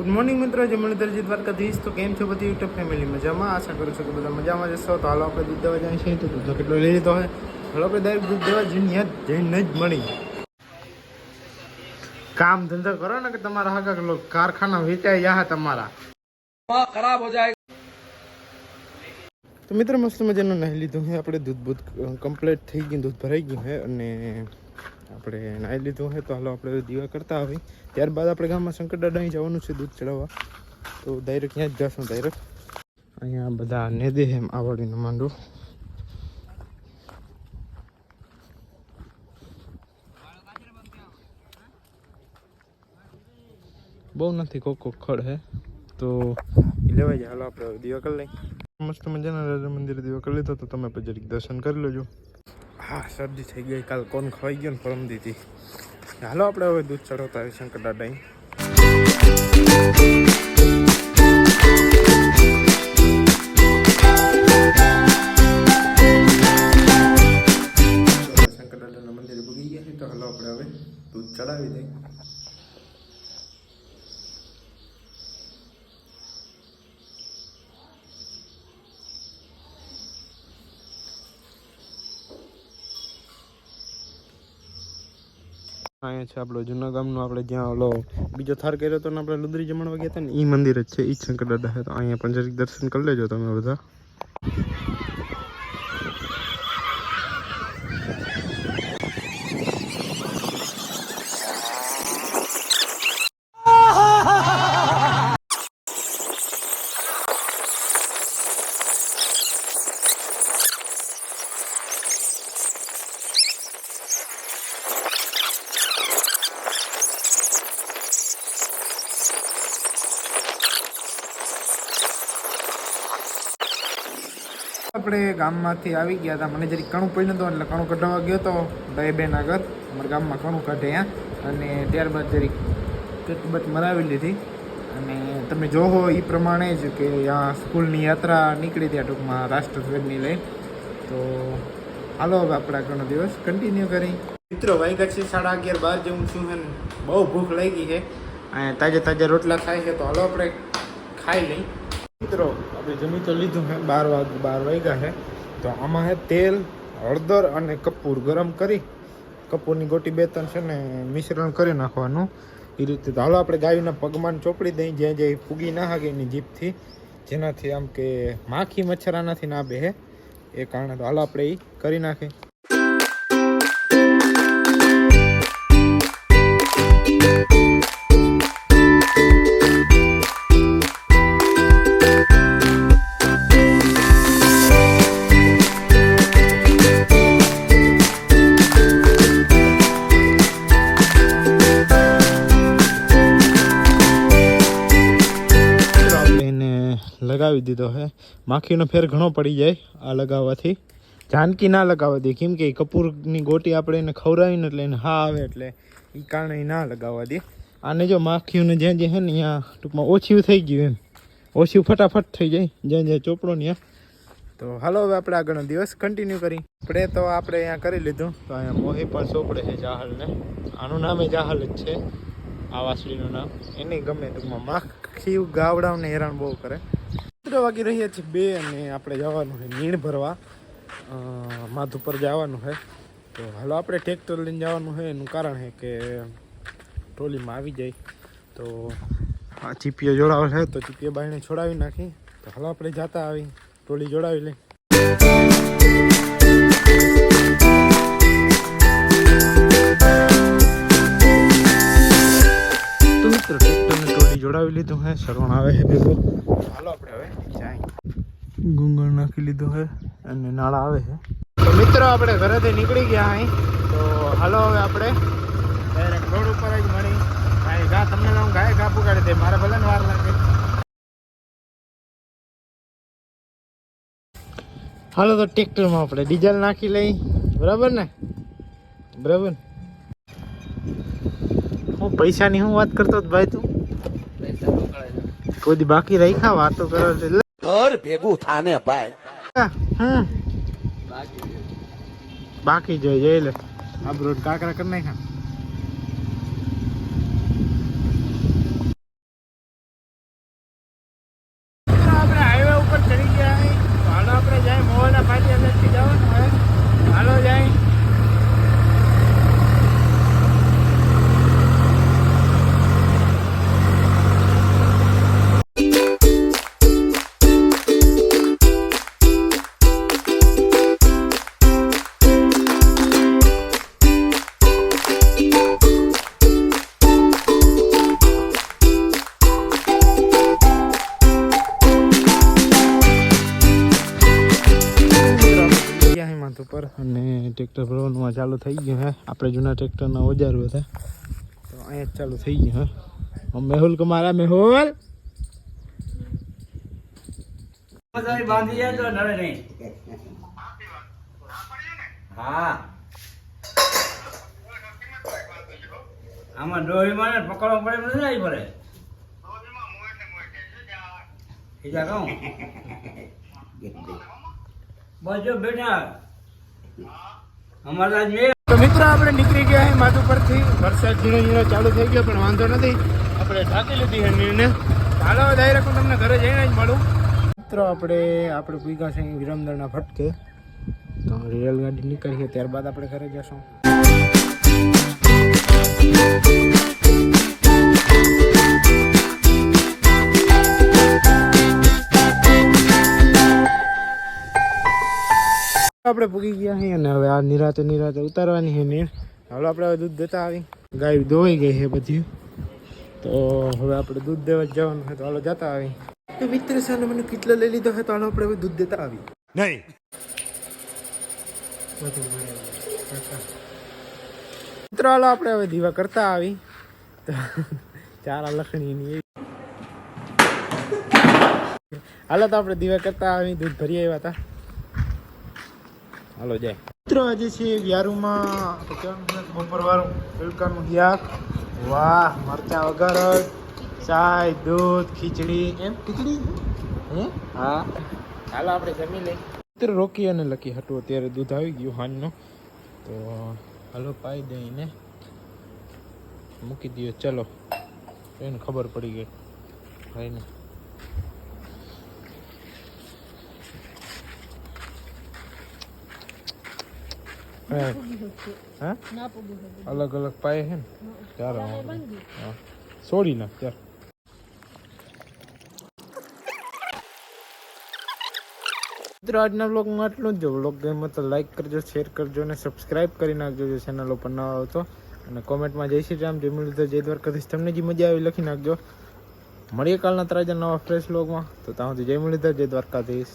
Good morning મિત્રો. જે મણિધરજીત વાત કરીશ તો કેમ છો બધી યુટ્યુબ ફેમિલી મજામાં? આશા કરું છું કે બધા મજામાં જશો તો હાલો આપણે દૂધ દવા જાય છે તો દૂધ કેટલો લઈ લીધો હોય હાલો આપણે દરેક દૂધ દેવા જઈને જઈને જ મળી. કામ ધંધો કરો ને કે તમારા હાકા કે કારખાના વેચાઈ જાય તમારા. ખરાબ હો જાય. તો મિત્રો મસ્ત મજાનું નહીં લીધું હે. આપણે દૂધ બૂધ કમ્પ્લીટ થઈ ગયું દૂધ ભરાઈ ગયું છે અને આપણે નાહી લીધું હોય તો હાલો આપણે દીવા કરતા આવી. ત્યારબાદ આપણે ગામમાં શંકર દાદા અહીં જવાનું છે દૂધ ચડાવવા. તો ડાયરેક્ટ ત્યાં જ જશું ડાયરેક્ટ અહીંયા બધા નેદે એમ આવડીને માંડું. બહુ નથી કોક કોક ખડ હે. તો જાય. હાલો આપણે દીવા કરી લઈ મસ્ત મજાના રાજા મંદિરે દીવા કરી લીધો તો તમે પછી દર્શન કરી લેજો. હા, શરદી થઈ ગઈ. કાલ કોણ ખવાઈ ગયો ને પરમ દીધી હાલો, આપણે હવે દૂધ ચડાવતા આવી શંકર દાદા અહીંયા છે આપણો જૂના ગામનો, આપણે જ્યાં ઓલો બીજો થાર કર્યો હતો ને આપણે લુદરી જમણવા ગયા હતા ને એ મંદિર જ છે જ શંકર દાદા તો અહીંયા પણ જરીક દર્શન કરી લેજો તમે બધા. આપણે ગામમાંથી આવી ગયા હતા. મને જરી કણું પડ્યું હતું એટલે કણું કઢાવવા ગયો હતો ભાઈ બેન આગળ અમારા ગામમાં કણું કાઢે અહીંયા. અને ત્યારબાદ જરીક કટબટ મરાવી લીધી. અને તમે જોહો એ પ્રમાણે જ કે આ સ્કૂલની યાત્રા નીકળી ત્યાં ટૂંકમાં રાષ્ટ્રધ્વજની લઈ. તો હાલો હવે આપણા ઘણો દિવસ કન્ટિન્યુ કરી. મિત્રો વાગ્યા છે સાડા અગિયાર બાર જેવું છું ને બહુ ભૂખ લાગી છે. અને તાજા તાજા રોટલા ખાય છે. તો હાલો આપણે ખાઈ લઈ. મિત્રો, આપણે જમી તો લીધું છે બાર વાગ, બાર વાગ્યા છે તો આમાં છે તેલ, હળદર અને કપૂર ગરમ કરી, કપૂરની ગોટી બે ત્રણ છે ને, મિશ્રણ કરી નાખવાનું. એ રીતે હાલો આપણે ગાયના પગમાં ચોપડી દઈ, જ્યાં જ્યાં ફૂગી ના હાગે એની જીભથી, જેનાથી આમ કે માખી મચ્છર આનાથી ના બેહે. એ કારણે તો હાલો આપણે એ કરી નાખીએ. લગાવી દીધો છે માખીનો ફેર ઘણો પડી જાય આ લગાવવાથી. જાનકી ના લગાવવા દે. કેમ કે કપૂરની ગોટી આપણે એને ખવડાવીને એટલે એને હા આવે એટલે એ કારણે ના લગાવવા દે. આને જો માખીઓને જ્યાં જ્યાં છે ને ત્યાં ટૂંકમાં ઓછું થઈ ગયું એમ. ઓછું ફટાફટ થઈ જાય. જ્યાં જ્યાં ચોપડો ત્યાં તો હાલો હવે આપણે આગળનો દિવસ કન્ટિન્યુ કરી. આપણે તો આપણે અહીંયા કરી લીધું. તો અહીંયા મોહી પણ ચોપડે છે જાહલને. આનું નામે જાહલ જ છે. આ વાસળીનું નામ. એને ગમે ટૂંકમાં માખી ગાવડાઓને હેરાન બહુ કરે. મિત્રો વાગી રહ્યા છે બે અને આપણે જવાનું છે નીણ ભરવા. અ, માધુ પર જવાનું છે. તો હાલો આપણે ટ્રેક્ટર લઈને જવાનું છે. એનું કારણ છે કે ટ્રોલીમાં આવી જાય. તો આ ચીપીઓ જોડાવે છે. તો ચીપીઓ બાઈને છોડાવી નાખી. તો હાલો આપણે જતા આવી. ટ્રોલી જોડાવી લઈ. જોડાવી લીધું હે સરવણ આવે છે ભેગો. હાલો આપણે ગુંગળ નાખી લીધું છે અને નાળા આવે છે. તો મિત્રો આપણે ઘરેથી નીકળી ગયા અહીં. તો હાલો હવે આપણે ડાયરેક્ટ રોડ ઉપર જ મળી. ભાઈ ગા તમને હું ગાય ઘા પુગાડી દે મારે ભલે વાર લાગે. હાલો તો ટ્રેક્ટરમાં આપણે ડીઝલ નાખી લઈ. બરાબર ને? બરાબર હું પૈસાની હું વાત કરતો હતો ભાઈ તું? કોઈ બાકી રાખ્યા? વાતો કરો એટલે. ઘર ભેગું થાને ભાઈ. બાકી જોઈ જોઈ લે. આ બ્રોડ કાકરા કરી નાખ્યા. ઉપર અને ટ્રેક્ટર ભરવાનું ચાલુ થઈ ગયું હે. આપણે જૂના ટ્રેક્ટરના ઓજારો હતા તો અહીંયા જ ચાલુ થઈ ગયું હે. મેહુલ કુમારા મેહુલ! બાંધી જાય નડે નહીં. હા. આમાં ડોહીમાં ને પકડવા પડે નથી આવી પડે. બીજા કહું. બસ જો બેટા અમારે આજ તો મિત્રો, આપણે નીકળી ગયા હે માથું પરથી વરસાદ ઝીણો ઝીણો ચાલુ થઈ ગયો, પણ વાંધો નથી. આપણે ઢાંકી લીધી નીરને. ચાલો ડાયરેક્ટ હું તમને ઘરે જઈને જ મળું. મિત્રો, આપણે આપણે ભૂગા છે વિરમદરના ફટકે. તો રેલગાડી નીકળી છે ત્યારબાદ આપણે ઘરે જશું આપણે પૂગી ગયા છીએ અને હવે આ નિરાતે નિરાતે ઉતારવાની છે નીર હાલો આપણે હવે દૂધ દેતા આવી. ગાય ધોવાઈ ગઈ છે બધી. તો હવે આપણે દૂધ દેવા જવાનું છે તો હાલો જતા આવી. તો મિત્ર સાને મને કેટલો લઈ લીધો છે તો હાલો આપણે હવે દૂધ દેતા આવી. નહીં. મિત્રો હાલો આપણે હવે દીવા કરતા આવી. તો ચારા લખણીની હાલો તો આપણે દીવા કરતા આવી. દૂધ ભરી આવ્યા હતા. હાલો જાય. મિત્રો આજે છે વ્યારુમાં તો કેવાનું છે? બપોર વાળું ફુલકાનું શાક વાહ મરચા વગર ચાય દૂધ ખીચડી. એમ? ખીચડી? હે? હા. હાલો આપણે જમી લઈ મિત્રો રોકી અને લકી હતું અત્યારે દૂધ આવી ગયું હાનનો તો હાલો પાઈ દઈને મૂકી દઈએ ચલો. એને ખબર પડી ગઈ. ભાઈને. હા? હા? અલગ અલગ પાયે છે ને? ત્યારે હા છોડી નાખ ચાલ મિત્રો આજના બ્લોગમાં આટલું જ. જો બ્લોગ ગમે તો લાઈક કરજો શેર કરજો અને સબસ્ક્રાઇબ કરી નાખજો જો ચેનલ ઉપર ન આવતો અને કોમેન્ટમાં જય શ્રી રામ જય મુરલીધર જય દ્વારકાધીશ. તમને જે મજા આવી લખી નાખજો. મળીએ કાલના ત્રાજા નવા ફ્રેશ બ્લોગમાં તો ત્યાં સુધી જય મુરલીધર જય દ્વારકાધીશ.